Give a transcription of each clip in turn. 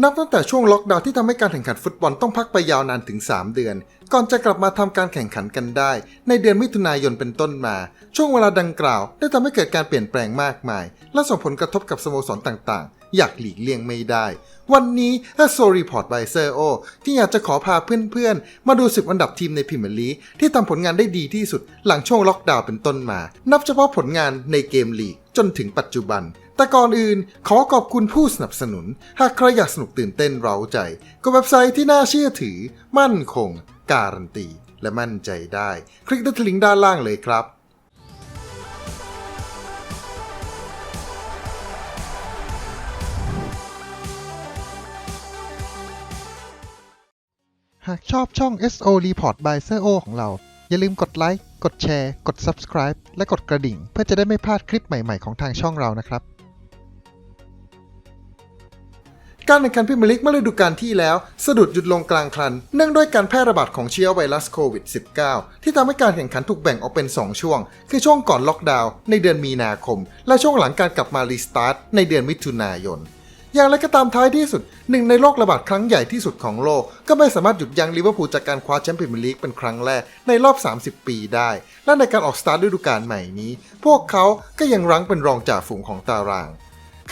นับตั้งแต่ช่วงล็อกดาวน์ที่ทำให้การแข่งขันฟุตบอลต้องพักไปยาวนานถึง 3 เดือน ก่อนจะกลับมาทำการแข่งขันกันได้ ในเดือนมิถุนายนเป็นต้นมา ช่วงเวลาดังกล่าว ได้ทำให้เกิดการเปลี่ยนแปลงมากมาย และส่งผลกระทบกับสโมสรต่างๆ อยากหลีกเลี่ยงไม่ได้ วันนี้ถ้าโซรีพอร์ตไบเซอร์โอที่อยากจะขอพาเพื่อนๆ มาดู 10 อันดับทีมในพรีเมียร์ลีกที่ทำผลงานได้ดีที่สุดหลังช่วงล็อกดาวน์เป็นต้นมา นับเฉพาะผลงานในเกมลีกจนถึงปัจจุบันแต่ก่อนอื่นขอขอบคุณผู้สนับสนุน หากใครอยากสนุกตื่นเต้นเร้าใจ ก็เว็บไซต์ที่น่าเชื่อถือ มั่นคง การันตี และมั่นใจได้ คลิกที่ลิงก์ด้านล่างเลยครับหากชอบช่อง SO Report by s e o ของเรา อย่าลืมกดไลค์ กดแชร์ กด Subscribe และกดกระดิ่ง เพื่อจะได้ไม่พลาดคลิปใหม่ๆของทางช่องเรานะครับ การแข่งขันพรีเมียร์ลีกเมื่อฤดูกาลที่แล้ว สะดุดหยุดลงกลางคัน เนื่องด้วยการแพร่ระบาดของเชื้อไวรัสโควิด -19 ที่ทำให้การแข่งขันถูกแบ่งออกเป็น 2 ช่วง คือช่วงก่อนล็อกดาวน์ในเดือนมีนาคม และช่วงหลังการกลับมารีสตาร์ทในเดือนมิถุนายน อย่างไรก็ตามท้ายที่สุด หนึ่งในโรคระบาดครั้งใหญ่ที่สุดของโลก ก็ไม่สามารถหยุดยั้งลิเวอร์พูลจากการคว้าแชมเป์พรีเมียร์ลีกเป็นครั้งแรกในรอบ 30 ปีได้ และในการออกสตาร์ทฤดูกาลใหม่นี้ พวกเขาก็ยังรั้งเป็นรองจ่าฝูงของตาราง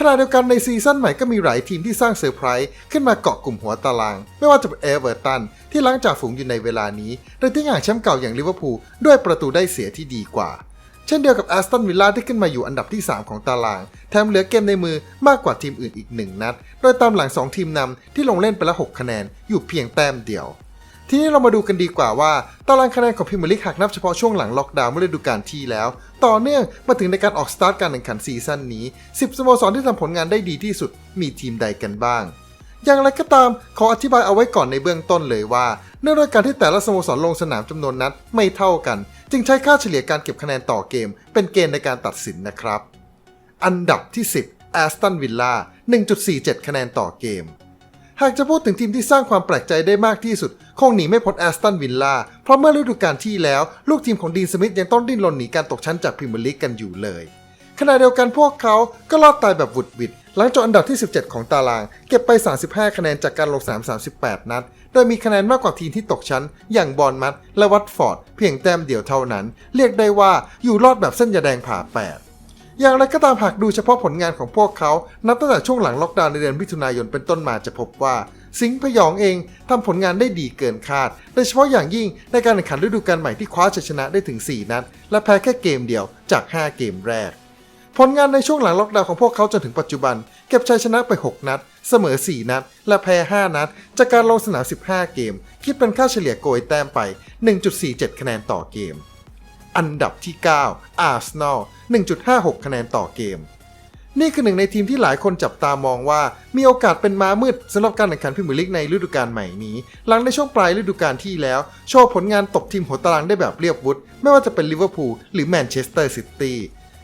ขณะเดียวกันในซีซั่นใหม่ก็มีหลายทีมที่สร้างเซอร์ไพรส์ขึ้นมาเกาะกลุ่มหัวตาราง ไม่ว่าจะเป็นเอเวอร์ตันที่ล้างจ่าฝูงอยู่ในเวลานี้โดยที่ห่างแชมป์เก่าอย่างลิเวอร์พูลด้วยประตูได้เสียที่ดีกว่า เช่นเดียวกับแอสตันวิลล่าที่ขึ้นมาอยู่อันดับที่ 3 ของตาราง แถมเหลือเกมในมือมากกว่าทีมอื่นอีก 1 นัด โดยตามหลัง 2 ทีมนำที่ลงเล่นไปละ 6 คะแนนอยู่เพียงแต้มเดียว ทีนี้เรามาดูกันดีกว่าว่าตารางคะแนนของพรีเมียร์ลีกหากนับเฉพาะช่วงหลังล็อกดาวน์เมื่อฤดูกาลที่แล้ว ต่อเนื่องมาถึงในการออกสตาร์ทการแข่งขันซีซั่นนี้ 10 สโมสรที่ทำผลงานได้ดีที่สุดมีทีมใดกันบ้าง อย่างไรก็ตามขออธิบายเอาไว้ก่อนในเบื้องต้นเลยว่าเนื่องด้วยการที่แต่ละสโมสรลงสนามจำนวนนัดไม่เท่ากัน จึงใช้ค่าเฉลี่ยการเก็บคะแนนต่อเกม เป็นเกณฑ์ในการตัดสินนะครับ อันดับที่ 10 a s t o n Villa 1.47 คะแนนต่อเกม หากจะพูดถึงทีมที่สร้างความแปลกใจได้มากที่สุด คงหนีไม่พ้นแอสตันวิลล่า เพราะเมื่อฤดูกาลที่แล้ว ลูกทีมของดีนสมิธยังต้องดิ้นรนหนีการตกชั้นจากพรีเมียร์ลีกกันอยู่เลย ขณะเดียวกันพวกเขาก็รอดตายแบบวุดวิดหลังจบอันดับที่ 17 ของตาราง เก็บไป 35 คะแนนจากการลงสนาม38 นัด โดยมีคะแนนมากกว่าทีมที่ตกชั้น อย่างบอร์นมัดและวัตฟอร์ด เพียงแต้มเดียวเท่านั้น เรียกได้ว่าอยู่รอดแบบเส้นยาแดงผ่าแปด อย่างไรก็ตามหากดูเฉพาะผลงานของพวกเขา นับตั้งแต่ช่วงหลังล็อกดาวน์ในเดือนมิถุนายนเป็นต้นมาจะพบว่า สิงห์พยองเองทำผลงานได้ดีเกินคาด โดยเฉพาะอย่างยิ่งในการแข่งขันฤดูกาลใหม่ที่คว้าชัยชนะได้ถึง 4 นัด และแพ้แค่เกมเดียวจาก 5 เกมแรก ผลงานในช่วงหลังล็อกดาวน์ของพวกเขาจนถึงปัจจุบัน เก็บชัยชนะไป 6 นัด เสมอ 4 นัด และแพ้ 5 นัด จากการลงสนาม 15 เกม คิดเป็นค่าเฉลี่ยโกยแต้มไป 1.47 คะแนนต่อเกม อันดับที่ 9 อาร์เซนอล 1.56 คะแนนต่อเกม นี่คือหนึ่งในทีมที่หลายคนจับตามองว่า มีโอกาสเป็นม้ามืดสำหรับการแข่งขันพรีเมียร์ลีกในฤดูกาลใหม่นี้ หลังในช่วงปลายฤดูกาลที่แล้ว โชว์ผลงานตบทีมหัวตารางได้แบบเรียบวุฒิไม่ว่าจะเป็นลิเวอร์พูลหรือแมนเชสเตอร์ซิตี้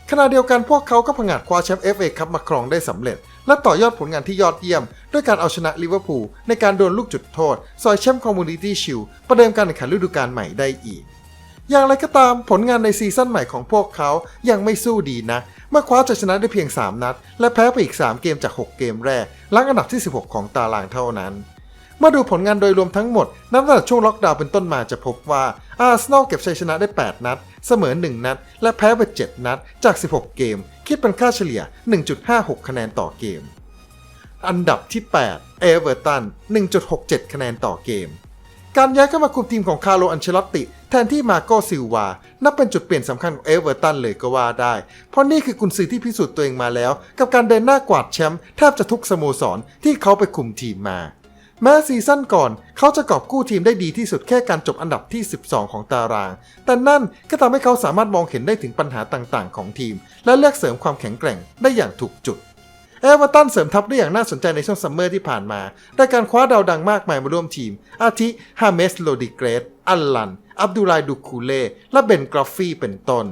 ขณะเดียวกันพวกเขาก็ผงาดคว้าแชมป์ FA คัพมาครองได้สำเร็จ และต่อยอดผลงานที่ยอดเยี่ยม ด้วยการเอาชนะลิเวอร์พูลในการโดนลูกจุดโทษ ซอยแชมป์คอมมูนิตี้ชิลประเดิมการแข่งขันฤดูกาลใหม่ได้อีก อย่างไรก็ตามผลงานในซีซั่นใหม่ของพวกเขายังไม่สู้ดีนะเมื่อคว้าชัยชนะได้เพียง 3 นัด และแพ้ไปอีก 3 เกมจาก 6 เกมแรกลังอันดับที่ 16 ของตารางเท่านั้น เมื่อดูผลงานโดยรวมทั้งหมด นับตั้งแต่ช่วงล็อกดาวน์เป็นต้นมาจะพบว่าอาร์เซนอลเก็บชัยชนะได้ 8 นัด เสมอ 1 นัด และแพ้ไป 7 นัดจาก 16 เกม คิดเป็นค่าเฉลี่ย 1.56 คะแนนต่อเกม อันดับที่ 8 เอเวอร์ตัน 1.67 คะแนนต่อเกม การย้ายเข้ามาคุมทีมของคาร์โลอันเชลอตติ แทนที่มาโกซิลวา นับเป็นจุดเปลี่ยนสำคัญของเอเวอร์ตันเลยก็ว่าได้ เพราะนี่คือกุนซือที่พิสูจน์ตัวเองมาแล้ว กับการเดินหน้ากวาดแชมป์แทบจะทุกสโมสรที่เขาไปคุมทีมมาแม้ซีซั่นก่อนเขาจะกอบกู้ทีมได้ดีที่สุดแค่การจบอันดับที่ 12 ของตาราง แต่นั่นก็ทำให้เขาสามารถมองเห็นได้ถึงปัญหาต่างๆ ของทีม และเลือกเสริมความแข็งแกร่งได้อย่างถูกจุด เอเวอร์ตันเสริมทัพได้อย่างน่าสนใจในช่วงซัมเมอร์ที่ผ่านมาได้การคว้าดาวดังมากมายมาร่วมทีม อาทิฮาเมสโลดิเกรตอัลลัน อับดุลไลดูคูเล่ และเบนกราฟฟี่เป็นต้น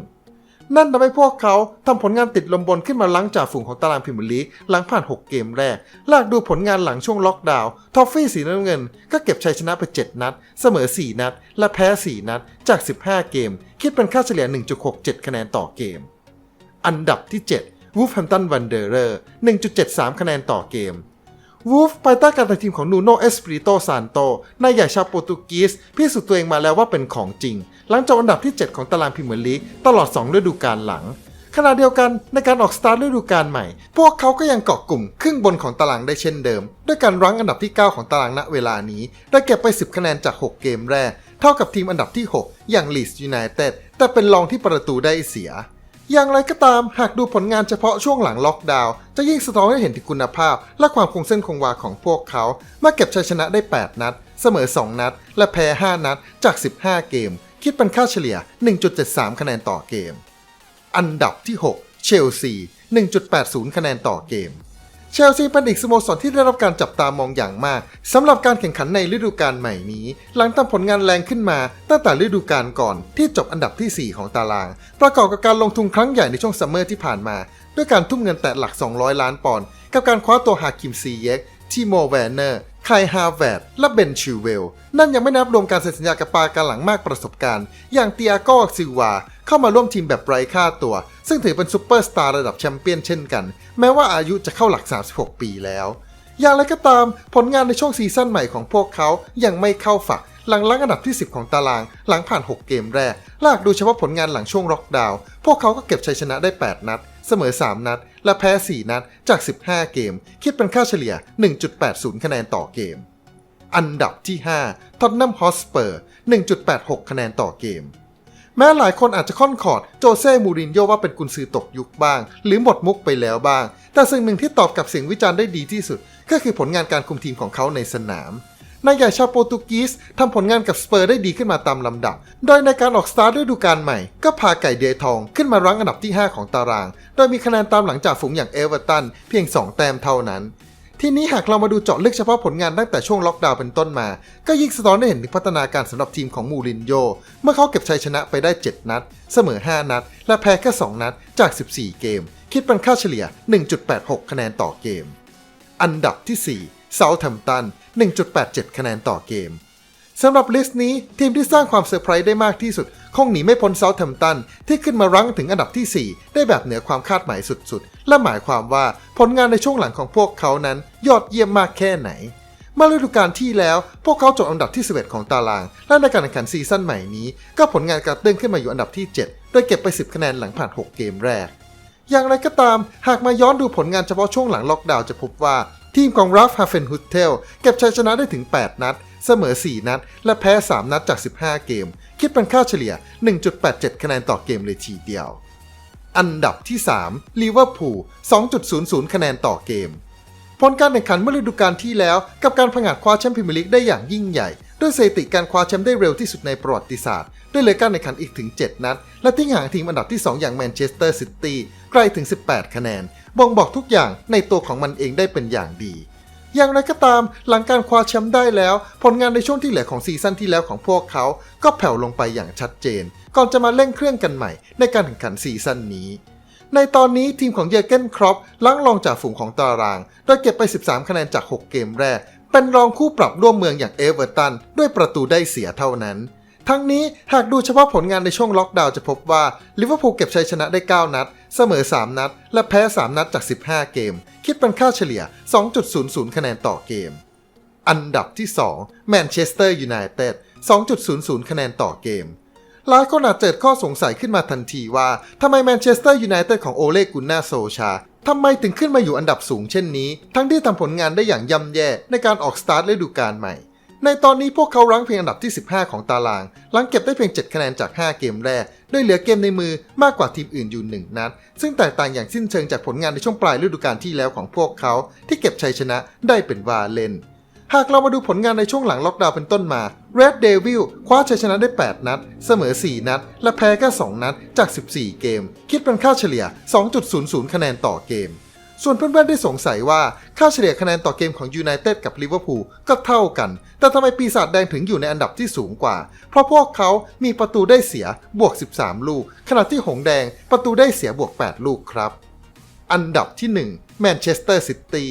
นั่นทำให้พวกเขาทำผลงานติดลมบนขึ้นมาล้างจากฝูงของตารางพรีเมียร์ลีกหลังผ่าน 6 เกมแรก ลากดูผลงานหลังช่วงล็อกดาวน์ทอฟฟี่สีน้ำเงิน ก็เก็บชัยชนะไป 7 นัด เสมอ 4 นัด และแพ้ 4 นัด จาก 15 เกม คิดเป็นค่าเฉลี่ย 1.67 คะแนนต่อเกม อันดับที่ 7 วูฟแฮมตันวันเดอร์เรอร์1.73 คะแนนต่อเกมวูฟภายใต้การตัดทีมของนูโนเอสปริโตซานโตนายใหญ่ชาวโปรตุเกสพิสูจน์ตัวเองมาแล้วว่าเป็นของจริง หลังจากอันดับที่ 7 ของตารางพรีเมียร์ลีกตลอด 2 ฤดูกาลหลัง ขณะเดียวกันในการออกสตาร์ทฤดูกาลใหม่ พวกเขาก็ยังเกาะกลุ่มครึ่งบนของตารางได้เช่นเดิม ด้วยการรั้งอันดับที่ 9 ของตารางณเวลานี้ ได้เก็บไป 10 คะแนนจาก 6 เกมแรก เท่ากับทีมอันดับที่ 6 อย่างลีสยูไนเต็ดแต่เป็นรองที่ประตูได้เสีย อย่างไรก็ตามหากดูผลงานเฉพาะช่วงหลังล็อกดาวน์จะยิ่งสะท้อนให้เห็นถึงคุณภาพ และความคงเส้นคงวาของพวกเขาเมื่อเก็บชัยชนะได้ 8 นัด เสมอ 2 นัด และแพ้ 5 นัดจาก 15 เกม คิดเป็นค่าเฉลี่ย 1.73 คะแนนต่อเกม อันดับที่ 6 เชลซี 1.80 คะแนนต่อเกม เชลซีเป็นอีกสโมสรที่ได้รับการจับตามองอย่างมากสำหรับการแข่งขันในฤดูกาลใหม่นี้ หลังทำผลงานแรงขึ้นมาตั้งแต่ฤดูกาลก่อนที่จบอันดับทีสี่ 4 ของตาราง ประกอบกับการลงทุนครั้งใหญ่ในช่วงซัมเมอร์ที่ผ่านมา ด้วยการทุ่มเงินแตะหลัก 200 ล้านปอนด์กับการคว้าตัวฮาคิมซีเยกทีโมแวนเนอร์ ไคลฮาแวร์ดและเบนชิวเวล นั่นยังไม่นับรวมการเซ็นสัญญากับปาการหลังมากประสบการณ์ อย่างเตียโกซิวาเข้ามาร่วมทีมแบบไร้ค่าตัว ซึ่งถือเป็นซูเปอร์สตาร์ระดับแชมเปี้ยนเช่นกัน แม้ว่าอายุจะเข้าหลัก 36 ปีแล้ว อย่างไรก็ตามผลงานในช่วงซีซั่นใหม่ของพวกเขายังไม่เข้าฝักหลังลังอันดับที่ 10 ของตาราง หลังผ่าน 6 เกมแรก ลากดูเฉพาะผลงานหลังช่วงล็อกดาวน์ พวกเขาก็เก็บชัยชนะได้ 8 นัด เสมอ 3 นัด และแพ้ 4 นัดจาก 15 เกม คิดเป็นค่าเฉลี่ย 1.80 คะแนนต่อเกม อันดับที่ 5 ท็อตแนมฮอสเปอร์ 1.86 คะแนนต่อเกม แม้หลายคนอาจจะค่อนขอดโจเซ่ มูรินโญ่ว่าเป็นกุนซือตกยุคบ้าง หรือหมดมุกไปแล้วบ้าง แต่สิ่งหนึ่งที่ตอบกับเสียงวิจารณ์ได้ดีที่สุด ก็คือผลงานการคุมทีมของเขาในสนาม นายใหญ่ชาวโปรตุกีสทำผลงานกับสเปอร์ได้ดีขึ้นมาตามลำดับ โดยในการออกสตาร์ทฤดูกาลใหม่ ก็พาไก่เดยทองขึ้นมารั้งอันดับที่ 5 ของตาราง โดยมีคะแนนตามหลังจากฝูงอย่างเอเวอร์ตันเพียง 2 แต้มเท่านั้นทีนี้หากเรามาดูเจาะลึกเฉพาะผลงานตั้งแต่ช่วงล็อกดาวน์เป็นต้นมา ก็ยิ่งสะท้อนได้เห็นถึงพัฒนาการสำหรับทีมของมูรินโญ่เมื่อเขาเก็บชัยชนะไปได้ 7 นัด เสมอ 5 นัด และแพ้แค่ 2 นัดจาก 14 เกม คิดเป็นค่าเฉลี่ย 1.86 คะแนนต่อเกม อันดับที่ 4 เซาท์แฮมป์ตัน 1.87 คะแนนต่อเกมสำหรับลิสต์นี้ทีมที่สร้างความเซอร์ไพรส์ได้มากที่สุด คงหนีไม่พ้นเซาท์แฮมป์ตันที่ขึ้นมารั้งถึงอันดับทีสี่ 4 ได้แบบเหนือความคาดหมายสุดๆ และหมายความว่าผลงานในช่วงหลังของพวกเขานั้นยอดเยี่ยมมากแค่ไหนเมื่อฤดูกาลที่แล้ว พวกเขาจบอันดับที่ 11 ของตาราง และในการแข่งขันซีซั่นใหม่นี้ ก็ผลงานกระเด้งขึ้นมาอยู่อันดับที่ 7 โดยเก็บไป 10 คะแนนหลังผ่าน 6 เกมแรก อย่างไรก็ตาม หากมาย้อนดูผลงานเฉพาะช่วงหลังล็อกดาวน์จะพบว่า ทีมของราฟฮาเฟนฮุตเทลเก็บชัยชนะได้ถึง 8 นัด เสมอ 4 นัด และแพ้ 3 นัดจาก 15 เกม คิดเป็นค่าเฉลี่ย 1.87 คะแนนต่อเกมเลยทีเดียว อันดับที่3ลิเวอร์พูล 2.00 คะแนนต่อเกม ผลการแข่งขันเมื่อฤดูกาลที่แล้ว กับการผงาดคว้าแชมป์พรีเมียร์ลีกได้อย่างยิ่งใหญ่ ด้วยสถิติการคว้าแชมป์ได้เร็วที่สุดในประวัติศาสตร์ ด้วยเหลือการแข่งขันอีกถึง 7 นัด และทิ้งห่างทีมอันดับที่ 2 อย่างแมนเชสเตอร์ซิตี้ไกลถึง 18 คะแนน บ่งบอกทุกอย่างในตัวของมันเองได้เป็นอย่างดี อย่างไรก็ตามหลังการคว้าแชมป์ได้แล้ว ผลงานในช่วงที่เหลือของซีซั่นที่แล้วของพวกเขา ก็แผ่วลงไปอย่างชัดเจน ก่อนจะมาเร่งเครื่องกันใหม่ ในการแข่งขันซีซั่นนี้ในตอนนี้ทีมของเยอเกนครอปล้างรองจากฝูงของตาราง โดยเก็บไป 13 คะแนนจาก 6 เกมแรก เป็นรองคู่ปรับร่วมเมืองอย่างเอเวอร์ตันด้วยประตูได้เสียเท่านั้น ทั้งนี้หากดูเฉพาะผลงานในช่วงล็อกดาวน์จะพบว่าลิเวอร์พูลเก็บชัยชนะได้ 9 นัด เสมอ 3 นัด และแพ้ 3 นัดจาก 15 เกม คิดเป็นค่าเฉลี่ย 2.00 คะแนนต่อเกม อันดับที่ 2 แมนเชสเตอร์ยูไนเต็ด 2.00 คะแนนต่อเกมหลายคนอาจเกิดข้อสงสัยขึ้นมาทันทีว่าทำไมแมนเชสเตอร์ยูไนเต็ดของโอเลกุนนาโซชาทำไมถึงขึ้นมาอยู่อันดับสูงเช่นนี้ ทั้งที่ทำผลงานได้อย่างย่ำแย่ในการออกสตาร์ทฤดูกาลใหม่ ในตอนนี้พวกเขารั้งเพียงอันดับที่ 15 ของตาราง หลังเก็บได้เพียง 7 คะแนนจาก 5 เกมแรก โดยเหลือเกมในมือมากกว่าทีมอื่นอยู่ 1 นัด ซึ่งแตกต่างอย่างสิ้นเชิงจากผลงานในช่วงปลายฤดูกาลที่แล้วของพวกเขา ที่เก็บชัยชนะได้เป็นวาเลน หากเรามาดูผลงานในช่วงหลังล็อกดาวน์เป็นต้นมา Red Devil คว้าชัยชนะได้ 8 นัด เสมอ 4 นัด และแพ้แค่ 2 นัดจาก 14 เกม คิดเป็นค่าเฉลี่ย 2.00 คะแนนต่อเกม ส่วนเพื่อนๆได้สงสัยว่าค่าเฉลี่ยคะแนนต่อเกมของยูไนเต็ดกับลิเวอร์พูลก็เท่ากัน แต่ทำไมปีศาจแดงถึงอยู่ในอันดับที่สูงกว่า เพราะพวกเขามีประตูได้เสียบวก 13 ลูก ขณะที่หงส์แดงประตูได้เสียบวก 8 ลูกครับ อันดับที่ 1 แมนเชสเตอร์ซิตี้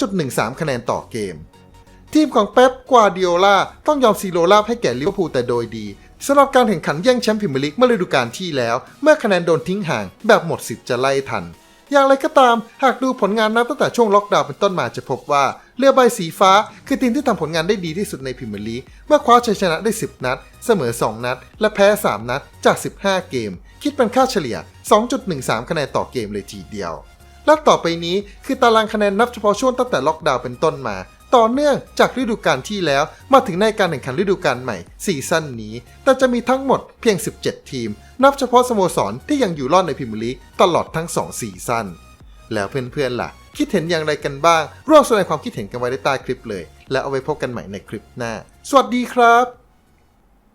2.13 คะแนนต่อเกม ทีมของเป๊ปกวาดิโอลาต้องยอมซีโรลาบให้แก่ลิเวอร์พูลแต่โดยดีสำหรับการแข่งขันแย่งแชมป์พรีเมียร์ลีกเมื่อฤดูกาลที่แล้ว เมื่อคะแนนโดนทิ้งห่างแบบหมดสิทธิ์จะไล่ทัน อย่างไรก็ตาม หากดูผลงานนับตั้งแต่ช่วงล็อกดาวน์เป็นต้นมาจะพบว่า เรือใบสีฟ้า คือทีมที่ทำผลงานได้ดีที่สุดในพรีเมียร์ลีกเมื่อคว้าชัยชนะได้ 10 นัด เสมอ 2 นัด และแพ้ 3 นัดจาก 15 เกม คิดเป็นค่าเฉลี่ย 2.13 คะแนนต่อเกมเลยทีเดียวและต่อไปนี้คือตารางคะแนนนับเฉพาะช่วงตั้งแต่ล็อกดาวน์เป็นต้นมา ต่อเนื่องจากฤดูกาลที่แล้ว มาถึงในการแข่งขันฤดูกาลใหม่ซีซั่นนี้ แต่จะมีทั้งหมดเพียง 17 ทีม นับเฉพาะสโมสรที่ยังอยู่รอดในพรีเมียร์ลีกตลอดทั้ง 2 ซีซั่นแล้วเพื่อนๆล่ะ คิดเห็นอย่างไรกันบ้าง ร่วมแสดงความคิดเห็นกันไว้ในใต้คลิปเลย และเอาไว้พบกันใหม่ในคลิปหน้า สวัสดีครับ